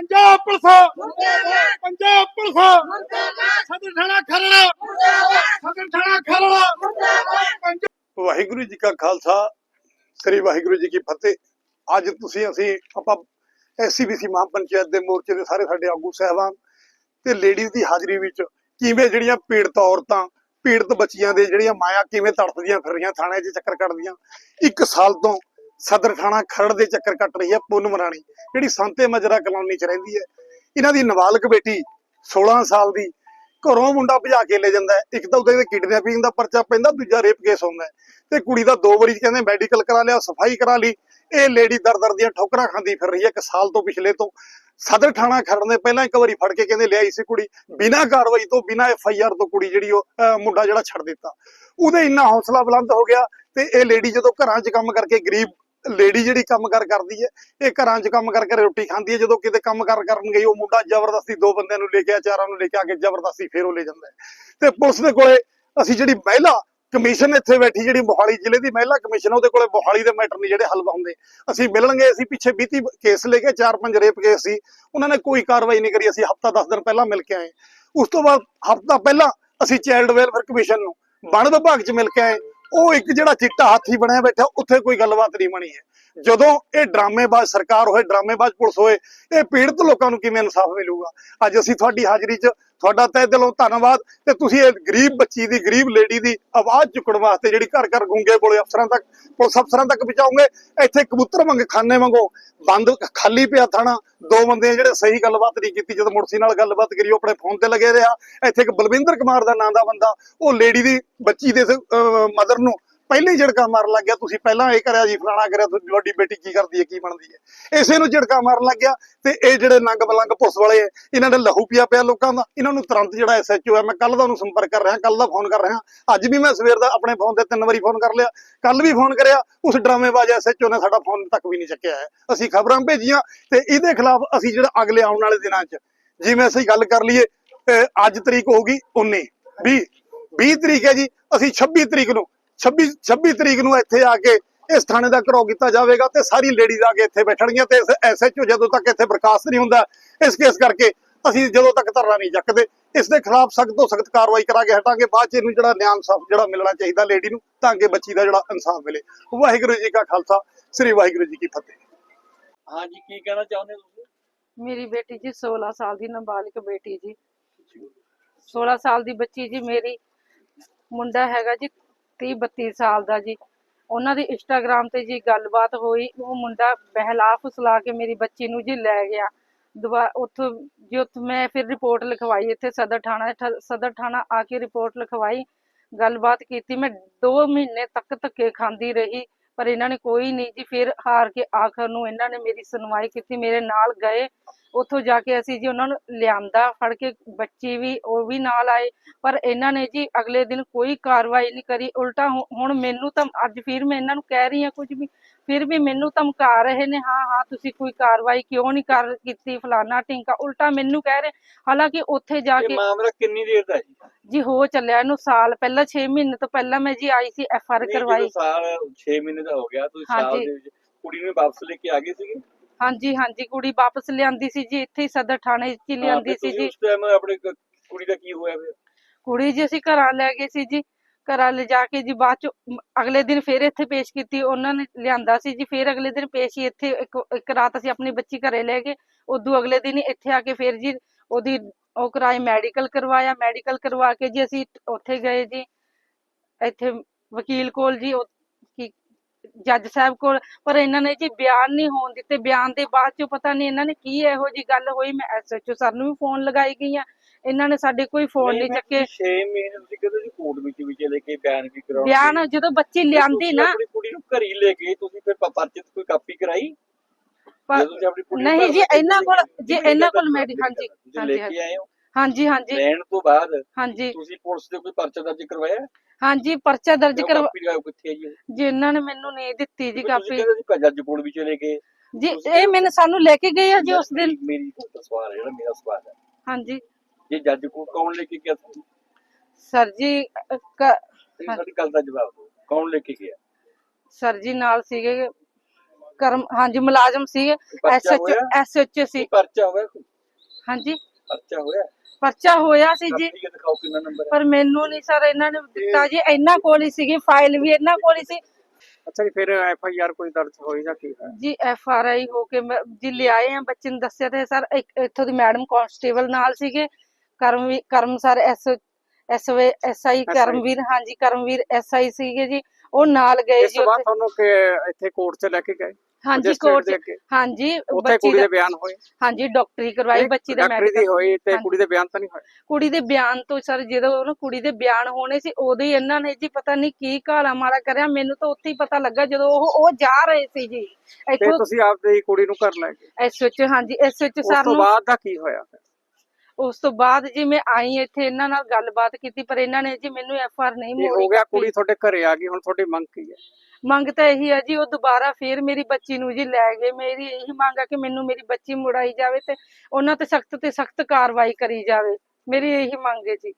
Punjab police. Punjab police. ਸਦਰ ਥਾਣਾ ਖਰੜਾ। ਸਦਰ ਥਾਣਾ ਖਰੜਾ। ਵਾਹਿਗੁਰੂ ਜੀ ਕਾ ਖਾਲਸਾ ਸ੍ਰੀ ਵਾਹਿਗੁਰੂ ਜੀ ਕੀ ਫਤਿਹ। ਅੱਜ ਤੁਸੀਂ ਅਸੀਂ ਆਪਾਂ ਐਸਸੀਬੀਸੀ ਮਹਾਪੰਚਾਇਤ ਦੇ ਮੋਰਚੇ ਦੇ ਸਾਰੇ ਸਾਡੇ ਆਗੂ ਸਹਿਬਾਨ ਤੇ ਲੇਡੀਜ਼ ਦੀ ਹਾਜ਼ਰੀ ਵਿੱਚ ਕਿਵੇਂ ਜਿਹੜੀਆਂ ਪੀੜਤ ਔਰਤਾਂ ਪੀੜਤ ਬੱਚੀਆਂ ਦੇ ਜਿਹੜੀਆਂ ਮਾਇਆ ਕਿਵੇਂ ਤੜਫਦੀਆਂ ਫਿਰ ਰਹੀਆਂ ਥਾਣੇ 'ਚ ਚੱਕਰ ਕੱਟਦੀਆਂ ਇੱਕ ਸਾਲ ਤੋਂ ਸਦਰ ਥਾਣਾ ਖਰੜ ਦੇ ਚੱਕਰ ਕੱਟ ਰਹੀ ਹੈ, ਪੁੰਨ ਮਰਾਣੀ। ਜਿਹੜੀ ਸੰਤੇ ਮਜਰਾ ਕਲੋਨੀ 'ਚ ਰਹਿੰਦੀ ਹੈ। ਇਹਨਾਂ ਦੀ ਨਾਬਾਲਗ ਬੇਟੀ 16 ਸਾਲ ਦੀ ਘਰੋਂ ਮੁੰਡਾ ਭਜਾ ਕੇ ਲੈ ਜਾਂਦਾ ਇੱਕ ਤਾਂ ਉਹਦੇ ਕਿਡਨੈਪਿੰਗ ਦਾ ਪਰਚਾ ਪੈਂਦਾ, ਦੂਜਾ ਰੇਪ ਕੇਸ ਹੁੰਦਾ ਤੇ ਕੁੜੀ ਦਾ ਦੋ ਵਾਰੀ ਕਹਿੰਦੇ ਮੈਡੀਕਲ ਕਰਾ ਲਿਆ, ਸਫ਼ਾਈ ਕਰਾ ਲਈ। ਇਹ ਲੇਡੀ ਦਰ ਦਰ ਦੀਆਂ ਠੋਕਰਾਂ ਖਾਂਦੀ ਫਿਰ ਰਹੀ ਹੈ, ਇੱਕ ਸਾਲ ਤੋਂ ਪਿਛਲੇ ਤੋਂ। ਸਦਰ ਥਾਣਾ ਖੜਨ ਦੇ ਪਹਿਲਾਂ ਇੱਕ ਵਾਰੀ ਫੜ ਕੇ ਕਹਿੰਦੇ ਲਿਆਈ ਸੀ ਕੁੜੀ। ਬਿਨਾਂ ਕਾਰਵਾਈ ਤੋਂ, ਬਿਨਾਂ ਐਫ ਆਈ ਆਰ ਤੋਂ ਕੁੜੀ ਜਿਹੜੀ ਉਹ ਮੁੰਡਾ ਜਿਹੜਾ ਛੱਡ ਦਿੱਤਾ। ਉਹਦੇ ਇੰਨਾ ਹੌਸਲਾ ਬੁਲੰਦ ਹੋ ਗਿਆ ਤੇ ਇਹ ਲੇਡੀ ਜਦੋਂ ਘਰਾਂ 'ਚ ਕੰਮ ਕਰਕੇ ਗਰੀਬ ਲੇਡੀ ਜਿਹੜੀ ਕੰਮ ਕਰ ਕਰਦੀ ਹੈ, ਇਹ ਘਰਾਂ 'ਚ ਕੰਮ ਕਰ ਕਰਕੇ ਰੋਟੀ ਖਾਂਦੀ ਹੈ, ਜਦੋਂ ਕਿਤੇ ਕੰਮ ਕਰ ਕਰਨ ਗਈ, ਉਹ ਮੁੰਡਾ ਜ਼ਬਰਦਸਤੀ ਦੋ ਬੰਦਿਆਂ ਨੂੰ ਲੈ ਕੇ ਆ ਚਾਰਾਂ ਨੂੰ ਲੈ ਕੇ ਆ ਕੇ ਜ਼ਬਰਦਸਤੀ ਫੇਰ ਉਹ ਲੈ ਜਾਂਦਾ ਹੈ। ਤੇ ਪੁਲਿਸ ਦੇ ਕੋਲੇ ਅਸੀਂ ਜਿਹੜੀ ਮਹਿਲਾ ਕਮਿਸ਼ਨ ਇੱਥੇ ਬੈਠੀ, ਜਿਹੜੀ ਮੋਹਾਲੀ ਜ਼ਿਲ੍ਹੇ ਦੀ ਮਹਿਲਾ ਕਮਿਸ਼ਨ, ਉਹਦੇ ਕੋਲੇ ਮੋਹਾਲੀ ਦੇ ਮੈਟਰ ਨਹੀਂ ਜਿਹੜੇ ਹੱਲ ਹੁੰਦੇ ਅਸੀਂ ਮਿਲਣਗੇ, ਅਸੀਂ ਪਿੱਛੇ ਬੀਤੀ ਕੇਸ ਲੈ ਕੇ, ਚਾਰ ਪੰਜ ਰੇਪ ਕੇਸ ਸੀ, ਉਹਨਾਂ ਨੇ ਕੋਈ ਕਾਰਵਾਈ ਨਹੀਂ ਕਰੀ, ਅਸੀਂ ਹਫਤਾ 10 ਦਿਨ ਪਹਿਲਾਂ ਮਿਲ ਕੇ ਆਏ। ਉਸ ਤੋਂ ਬਾਅਦ ਹਫਤਾ ਪਹਿਲਾਂ ਅਸੀਂ ਚਾਈਲਡ ਵੈਲਫੇਅਰ ਕਮਿਸ਼ਨ ਨੂੰ, ਵਣ ਵਿਭਾਗ 'ਚ ਮਿਲ ਕੇ ਆਏ। ਉਹ ਇੱਕ ਜਿਹੜਾ ਚਿੱਟਾ ਹਾਥੀ ਬਣਿਆ ਬੈਠਾ ਉੱਥੇ ਕੋਈ ਗੱਲਬਾਤ ਨਹੀਂ ਬਣੀ ਹੈ। ਜਦੋਂ ਇਹ ਡਰਾਮੇਬਾਜ਼ ਸਰਕਾਰ ਹੋਏ, ਡਰਾਮੇਬਾਜ਼ ਪੁਲਿਸ ਹੋਏ, ਇਹ ਪੀੜਤ ਲੋਕਾਂ ਨੂੰ ਕਿਵੇਂ ਇਨਸਾਫ ਮਿਲੂਗਾ? ਅੱਜ ਅਸੀਂ ਤੁਹਾਡੀ ਹਾਜ਼ਰੀ 'ਚ ਤੁਹਾਡਾ ਤਹਿ ਦਿਲੋਂ ਧੰਨਵਾਦ ਤੇ ਤੁਸੀਂ ਇਹ ਗਰੀਬ ਬੱਚੀ ਦੀ, ਗਰੀਬ ਲੇਡੀ ਦੀ ਆਵਾਜ਼ ਚੁੱਕਣ ਵਾਸਤੇ ਜਿਹੜੀ ਘਰ ਘਰ ਗੁੰਗੇ ਬੋਲੇ ਅਫਸਰਾਂ ਤੱਕ, ਪੁਲਿਸ ਅਫਸਰਾਂ ਤੱਕ ਪਹੁੰਚਾਉਂਗੇ ਇੱਥੇ ਕਬੂਤਰ ਮੰਗ ਖਾਨੇ ਵਾਂਗੋ, ਬੰਦ ਖਾਲੀ ਪਿਆ ਥਾਣਾ, ਦੋ ਬੰਦੇ ਜਿਹੜੇ ਸਹੀ ਗੱਲਬਾਤ ਨਹੀਂ ਕੀਤੀ, ਜਦੋਂ ਮੁਰਸੀ ਨਾਲ ਗੱਲਬਾਤ ਕਰੀ, ਉਹ ਆਪਣੇ ਫੋਨ ਤੇ ਲੱਗੇ ਰਿਹਾ। ਇੱਥੇ ਇੱਕ ਬਲਵਿੰਦਰ ਕੁਮਾਰ ਦਾ ਨਾਂ ਦਾ ਬੰਦਾ, ਉਹ ਲੇਡੀ ਦੀ ਬੱਚੀ ਦੇ ਮਦਰ ਨੂੰ ਪਹਿਲੇ ਹੀ ਝੜਕਾ ਮਾਰਨ ਲੱਗ ਗਿਆ, ਤੁਸੀਂ ਪਹਿਲਾਂ ਇਹ ਕਰਿਆ ਜੀ, ਫਲਾਣਾ ਕਰਿਆ, ਤੁਹਾਡੀ ਬੇਟੀ ਕੀ ਕਰਦੀ ਹੈ, ਕੀ ਬਣਦੀ ਹੈ? ਇਸੇ ਨੂੰ ਝੜਕਾ ਮਾਰਨ ਲੱਗ ਗਿਆ ਤੇ ਇਹ ਜਿਹੜੇ ਨੰਗ ਬਲੰਗ ਪੁਲਿਸ ਵਾਲੇ ਇਹਨਾਂ ਨੇ ਲਹੂ ਪੀਆ ਪਿਆ ਲੋਕਾਂ ਦਾ। ਇਹਨਾਂ ਨੂੰ ਤੁਰੰਤ ਜਿਹੜਾ ਐਸਐਚਓ ਹੈ, ਮੈਂ ਕੱਲ ਦਾ ਉਹਨੂੰ ਸੰਪਰਕ ਕਰ ਰਿਹਾ ਕੱਲ ਦਾ ਫੋਨ ਕਰ ਰਿਹਾ। ਅੱਜ ਵੀ ਮੈਂ ਸਵੇਰ ਦਾ ਆਪਣੇ ਫੋਨ ਤੇ ਤਿੰਨ ਵਾਰੀ ਫੋਨ ਕਰ ਲਿਆ। ਕੱਲ ਵੀ ਫੋਨ ਕਰਿਆ, ਉਸ ਡਰਾਮੇਬਾਜ਼ ਐਸਐਚਓ ਨੇ ਸਾਡਾ ਫੋਨ ਤੱਕ ਵੀ ਨਹੀਂ ਚੱਕਿਆ ਹੈ। ਅਸੀਂ ਖਬਰਾਂ ਭੇਜੀਆਂ ਤੇ ਇਹਦੇ ਖਿਲਾਫ ਅਸੀਂ ਜਿਹੜਾ ਅਗਲੇ ਆਉਣ ਵਾਲੇ ਦਿਨਾਂ 'ਚ, ਜਿਵੇਂ ਅਸੀਂ ਗੱਲ ਕਰ ਲਈਏ ਅੱਜ ਤਰੀਕ ਹੋਊਗੀ 19 20 20 ਤਰੀਕ ਹੈ ਜੀ, ਅਸੀਂ 26 ਤਰੀਕ ਨੂੰ 26 26 ਤਰੀਕ ਨੂੰ ਇੱਥੇ ਆ ਕੇ ਇਸ ਥਾਣੇ ਦਾ ਘਰੋ ਕੀਤਾ ਜਾਵੇਗਾ ਤੇ ਸਾਰੀ ਲੇਡੀਜ਼ ਆ ਕੇ ਇੱਥੇ ਬੈਠਣਗੀਆਂ ਤੇ ਐਸਐਚਓ ਜਦੋਂ ਤੱਕ ਇੱਥੇ ਬਰਖਾਸਤ ਨਹੀਂ ਹੁੰਦਾ ਇਸ ਕੇਸ ਕਰਕੇ ਅਸੀਂ ਜਦੋਂ ਤੱਕ ਧਰਨਾ ਨਹੀਂ ਚੱਕਦੇ ਇਸ ਦੇ ਖਿਲਾਫ ਸਖਤ ਤੋਂ ਸਖਤ ਕਾਰਵਾਈ ਕਰਾ ਕੇ ਹਟਾਂਗੇ ਬਾਅਦ ਚ ਇਹਨੂੰ ਜਿਹੜਾ ਨਿਆਂ ਇਨਸਾਫ ਜਿਹੜਾ ਮਿਲਣਾ ਚਾਹੀਦਾ ਲੇਡੀ ਨੂੰ ਤਾਂ ਕਿ ਬੱਚੀ ਦਾ ਜਿਹੜਾ ਇਨਸਾਫ ਮਿਲੇ। ਵਾਹਿਗੁਰੂ ਜੀ ਕਾ ਖਾਲਸਾ ਸ੍ਰੀ ਵਾਹਿਗੁਰੂ ਜੀ ਕੀ ਫਤਿਹ। ਹਾਂਜੀ ਕੀ ਕਹਿਣਾ ਚਾਹੁੰਦੇ ਹੋ ਤੁਸੀਂ? ਮੇਰੀ ਬੇਟੀ ਜੀ 16 ਸਾਲ ਦੀ ਨਾਬਾਲਿਗ ਬੇਟੀ ਜੀ। 16 ਸਾਲ ਦੀ ਬੱਚੀ ਜੀ ਮੇਰੀ ਮੁੰਡਾ ਹੈਗਾ ਜੀ 30 32 ਸਾਲ ਦਾ ਜੀ। ਉਹਨਾਂ ਦੀ ਇੰਸਟਾਗ੍ਰam ਤੇ ਜੀ ਗੱਲਬਾਤ ਹੋਈ। ਉਹ ਮੁੰਡਾ ਬਹਿਲਾ ਫੁਸਲਾ ਕੇ ਮੇਰੀ ਬੱਚੀ ਨੂੰ ਜੀ ਲੈ ਗਿਆ। ਦੁਬਾ ਉੱਥੋਂ ਜੀ ਉੱਥੋਂ ਮੈਂ ਫਿਰ ਰਿਪੋਰਟ ਲਿਖਵਾਈ। ਇੱਥੇ ਸਦਰ ਥਾਣਾ ਸਦਰ ਥਾਣਾ ਆ ਕੇ ਰਿਪੋਰਟ ਲਿਖਵਾਈ। ਗੱਲਬਾਤ ਕੀਤੀ। ਮੈਂ 2 ਮਹੀਨੇ ਤੱਕ ਧੱਕੇ ਖਾਂਦੀ ਰਹੀ, ਪਰ ਇਹਨਾਂ ਨੇ ਕੋਈ ਨਹੀਂ ਜੀ ਫਿਰ ਹਾਰ ਕੇ ਆਖਰ ਨੂੰ ਇਹਨਾਂ ਨੇ ਮੇਰੀ ਸੁਣਵਾਈ ਕੀਤੀ। ਮੇਰੇ ਨਾਲ ਗਏ। ਉੱਥੋਂ ਜਾ ਕੇ ਅਸੀਂ ਜੀ ਉਹਨਾਂ ਨੂੰ ਲਿਆਂਦਾ ਫੜ ਕੇ ਬੱਚੀ ਵੀ ਉਹ ਵੀ ਨਾਲ ਆਏ। ਪਰ ਇਹਨਾਂ ਨੇ ਜੀ ਅਗਲੇ ਦਿਨ ਕੋਈ ਕਾਰਵਾਈ ਨਹੀਂ ਕਰੀ। ਉਲਟਾ ਹੁਣ ਮੈਨੂੰ ਤਾਂ ਅੱਜ ਫਿਰ ਮੈਂ ਇਹਨਾਂ ਨੂੰ ਕਹਿ ਰਹੀ ਹਾਂ ਕੁਝ ਵੀ। ਫਿਰ ਵੀ ਮੈਨੂੰ ਧਮਕਾ ਰਹੇ ਨੇ ਹਾਂ ਹਾਂ ਤੁਸੀਂ ਕੋਈ ਕਾਰਵਾਈ ਕਿਉਂ ਨਹੀਂ ਕਰ ਕੀਤੀ? ਫਲਾਨਾ ਢਿੰਕਾ ਉਲਟਾ ਮੈਨੂੰ ਕਹਿ ਰਹੇ। ਹਾਲਾਂਕਿ ਉੱਥੇ ਜਾ ਇਹ ਕੇ ਮਾਮਲਾ ਕਿੰਨੀ ਦੇਰ ਦਾ ਜੀ? ਜੀ ਹੋ ਚੱਲਿਆ ਇਹਨੂੰ ਸਾਲ। ਪਹਿਲਾਂ 6 ਮਹੀਨੇ ਤੋਂ ਪਹਿਲਾਂ ਮੈਂ ਜੀ ਆਈ ਸੀ ਐਫ ਆਰ ਕਰਵਾਈ। ਸਾਲ 6 ਮਹੀਨੇ ਦਾ ਹੋ ਗਿਆ ਤੁਸੀਂ ਸਾਲ। ਦੇ ਵਿੱਚ ਕੁੜੀ ਨੂੰ ਵਾਪਸ ਲੈ ਕੇ ਆ ਗਏ ਸੀਗੇ? ਹਾਂਜੀ ਹਾਂਜੀ ਕੁੜੀ ਵਾਪਸ ਲਿਆਂਦੀ ਸੀ ਜੀ ਇੱਥੇ ਹੀ ਸਦਰ ਥਾਣੇ 'ਚ ਹੀ ਲਿਆਂਦੀ ਸੀ ਜੀ। ਉਸ ਟਾਈਮ ਆਪਣੇ ਕ- ਕੁੜੀ ਦਾ ਕੀ ਹੋਇਆ ਫਿਰ? ਕੁੜੀ ਜੀ ਅਸੀਂ ਘਰਾਂ ਲੈ ਗਏ ਸੀ ਜੀ ਘਰਾਂ ਲੈ ਜਾ ਕੇ ਜੀ ਬਾਅਦ ਚ ਮ- ਅਗਲੇ ਦਿਨ ਫੇਰ ਇੱਥੇ ਪੇਸ਼ ਕੀਤੀ ਉਹਨਾਂ ਨੇ ਲਿਆਂਦਾ ਸੀ ਜੀ ਫੇਰ ਅਗਲੇ ਦਿਨ ਪੇਸ਼ ਹੀ ਇੱਥੇ ਇੱਕ ਇੱਕ ਰਾਤ ਅਸੀਂ ਆਪਣੀ ਬੱਚੀ ਘਰੇ ਲੈ ਗਏ ਉਦੋਂ ਅਗਲੇ ਦਿਨ ਹੀ ਇੱਥੇ ਆ ਕੇ ਫੇਰ ਜੀ ਉਹਦੀ ਉਹ ਕਰਾਏ ਮੈਡੀਕਲ ਕਰਵਾਇਆ ਮੈਡੀਕਲ ਕਰਵਾ ਕੇ ਜੀ ਅਸੀਂ ਉੱਥੇ ਗਏ ਜੀ ਇੱਥੇ ਵਕੀਲ ਕੋਲ ਜੀ ਉਹ ਜੱਜ ਸਾਹਿਬ ਕੋਲ ਪਰ ਇਹਨਾਂ ਨੇ ਜੀ ਬਿਆਨ ਨਹੀਂ ਹੋਣ ਦਿੱਤੇ। ਬਿਆਨ ਦੇ ਬਾਅਦ ਚ ਪਤਾ ਨਹੀਂ ਇਹਨਾਂ ਨੇ ਕੀ ਇਹੋ ਜੀ ਗੱਲ ਹੋਈ। ਮੈਂ ਐਸਐਚਓ ਸਰ ਨੂੰ ਵੀ ਫੋਨ ਲਗਾਈ ਗਈ ਆ ਇਹਨਾਂ ਨੇ ਸਾਡੇ ਕੋਈ ਫੋਨ ਨਹੀਂ ਚੱਕੇ। 6 ਮਹੀਨੇ ਤੁਸੀਂ ਕਹਿੰਦੇ ਸੀ ਕੋਰਟ ਵਿੱਚ ਵੀ ਚਲੇ ਕੇ ਬਿਆਨ ਵੀ ਕਰਾਉਣ ਬਿਆਨ ਜਦੋਂ ਬੱਚੀ ਲਿਆਂਦੀ ਨਾ ਆਪਣੀ ਕੁੜੀ ਨੂੰ ਘਰੀ ਲੈ ਕੇ ਤੁਸੀਂ ਫਿਰ ਪ- ਪਰਚੇ ਤੇ ਕੋਈ ਕਾਪੀ ਕਰਾਈ? ਨਹੀਂ ਜੀ, ਇਹਨਾਂ ਕੋਲ- ਜੀ, ਇਹਨਾਂ ਕੋਲ ਤੁਸੀਂ ਮੈਡੀ- ਹਾਂਜੀ, ਹਾਂਜੀ, ਹਾਂਜੀ ਹਾਂਜੀ। ਲੈਣ ਤੋਂ ਬਾਅਦ ਹਾਂਜੀ। ਤੁਸੀਂ ਪੁਲਿਸ ਦੇ ਕੋਈ ਪਰਚਾ ਦਰਜ ਕਰਵਾਇਆ? ਹਾਂਜੀ ਪਰਚਾ ਦਰਜ ਜਾਂ ਕਰਵਾ ਕਾਪੀ ਲਗਾਓ ਕਿੱਥੇ ਹੈ ਜੀ? ਜੀ ਇਹਨਾਂ ਨੇ ਮੈਨੂੰ ਨਹੀਂ ਦਿੱਤੀ ਜੀ ਤੁਸੀਂ ਕਾਪੀ। ਕਹਿੰਦੇ ਸੀ ਭਾਈ ਜੱਜ ਕੋਲ ਵੀ ਚਲੇ ਗਏ। ਜੀ ਇਹ ਮੈਨੂੰ ਸਾਨੂੰ ਲੈ ਕੇ ਗਏ ਆ ਜੀ ਉਸ ਦਿਨ। ਮੇਰੀ- ਮੇਰੀ ਇੱਕ ਸਵਾਲ ਹੈ ਜਿਹੜਾ ਮੇਰਾ ਸਵਾਲ ਹੈ। ਹਾਂਜੀ। ਇਹ ਜੱਜ ਕੋਲ ਕੌਣ ਲੈ ਕੇ ਗਿਆ ਸੀ? ਸਰ ਜੀ ਅ, ਕ- ਇਹ ਸਾਡੀ ਗੱਲ ਦਾ ਜਵਾਬ ਦਿਓ। ਕੌਣ ਲੈ ਕੇ ਗਿਆ? ਸਰ ਜੀ ਨਾਲ ਸੀਗੇ ਕਰਮ ਹਾਂਜੀ ਮੁਲਾਜ਼ਮ ਸੀਗੇ। ਪਰਚਾ ਐਸਐਚ ਹੋਇਆ? ਐਸਐਚ ਸੀ। ਕੀ ਪਰਚਾ ਹੋਇਆ? ਕੋਈ? ਹਾਂਜੀ। ਪਰਚਾ ਹੋਇਆ? ਪਰਚਾ ਹੋਇਆ ਸੀ ਜੀ। ਕਾਪੀ ਦਿਖਾਓ ਕਿੰਨਾ ਨੰਬਰ ਹੈ। ਪਰ ਮੈਨੂੰ ਨਹੀਂ ਸਰ ਇਹਨਾਂ ਨੇ ਦਿੱਤਾ ਜੀ। ਇਹਨਾਂ ਕੋਲ ਹੀ ਸੀਗੀ ਫਾਈਲ ਵੀ ਇਹਨਾਂ ਕੋਲ ਹੀ ਸੀ। ਅੱਛਾ ਜੀ ਫਿਰ ਐਫ ਆਈ ਆਰ ਕੋਈ ਦਰਜ ਹੋਈ ਜਾਂ ਕੀ ਹੈ ਜੀ ਐਫ ਆਰ ਆਈ ਹੋ ਕੇ ਮੈਂ- ਜੀ ਲਿਆਏ ਆ। ਬੱਚੇ ਨੂੰ ਦੱਸਿਆ ਤੇ ਸਰ ਇੱਥੋਂ ਦੀ ਮੈਡਮ ਕਾਂਸਟੇਬਲ ਨਾਲ ਸੀਗੇ। Karamvir Karam sir S S S I Karamvir ਹਾਂਜੀ ਕਰਮਵੀਰ ਐਸ ਆਈ ਸੀਗੇ ਜੀ। ਉਹ ਨਾਲ ਗਏ ਇਸ ਜੀ ਤੋਂ ਬਾਅਦ ਉੱਥੇ। ਤੁਹਾਨੂੰ ਕਿ ਇੱਥੇ ਕੋਰਟ 'ਚ ਲੈ ਕੇ ਗਏ? ਹਾਂਜੀ ਕੋਰਟ ਦੇ ਅੱਗੇ? ਹਾਂਜੀ ਉੱਥੇ ਬੱਚੀ ਕੁੜੀ ਦਾ ਦੇ ਬਿਆਨ ਹੋਏ? ਹਾਂਜੀ ਡਾਕਟਰੀ ਕਰਵਾਈ ਬੱਚੀ ਦਾ ਡਾਕਟਰੀ ਦੀ ਮੈਡੀਕਲ ਹੋਈ ਤੇ ਹਾਂਜੀ। ਕੁੜੀ ਦੇ ਬਿਆਨ ਤਾਂ ਨਹੀਂ ਹੋਏ? ਕੁੜੀ ਦੇ ਬਿਆਨ ਤੋਂ ਸਰ ਜਦੋਂ ਉਹਨੂੰ ਕੁੜੀ ਦੇ ਬਿਆਨ ਹੋਣੇ ਸੀ ਉਦੋਂ ਹੀ ਇਹਨਾਂ ਨੇ ਜੀ ਪਤਾ ਨਹੀਂ ਕੀ ਘਾਲਾ ਮਾਰਾ ਕਰਿਆ। ਮੈਨੂੰ ਤਾਂ ਉੱਥੇ ਹੀ ਪਤਾ ਲੱਗਾ ਜਦੋਂ ਉਹ ਉਹ ਜਾ ਰਹੇ ਸੀ ਜੀ। ਤੇ ਇੱਥੋਂ ਤੁਸੀਂ ਆਪਦੀ ਕੁੜੀ ਨੂੰ ਘਰ ਲੈ ਗਏ? ਐਸ ਵਿੱਚ ਹਾਂਜੀ ਐਸ ਵਿੱਚ ਉਸ ਸਰ ਤੋਂ ਨੂੰ ਬਾਅਦ ਦਾ ਕੀ ਹੋਇਆ ਫਿਰ? ਉਸ ਤੋਂ ਬਾਅਦ ਜੀ ਮੈਂ ਆਈ ਇੱਥੇ ਇਹਨਾਂ ਨਾਲ ਗੱਲਬਾਤ ਕੀਤੀ ਪਰ ਇਹਨਾਂ ਨੇ ਜੀ ਮੈਨੂੰ ਐਫ ਆਰ ਨਹੀਂ ਮੋੜੀ ਹੋ ਗਿਆ ਕੁੜੀ ਤੁਹਾਡੇ ਘਰੇ ਆ ਗਈ ਹੁਣ ਤੁਹਾਡੀ ਮੰਗ ਕੀ ਹੈ? ਮੰਗ ਤਾਂ ਇਹੀ ਹੈ ਜੀ ਉਹ ਦੁਬਾਰਾ ਫੇਰ ਮੇਰੀ ਬੱਚੀ ਨੂੰ ਜੀ ਲੈ ਗਏ। ਮੇਰੀ ਇਹੀ ਮੰਗ ਆ ਕਿ ਮੈਨੂੰ ਮੇਰੀ ਬੱਚੀ ਮੁੜਾਈ ਜਾਵੇ ਤੇ ਉਹਨਾਂ ਤੇ ਸਖਤ ਤੇ ਸਖਤ ਕਾਰਵਾਈ ਕਰੀ ਜਾਵੇ। ਮੇਰੀ ਇਹੀ ਮੰਗ ਹੈ ਜੀ।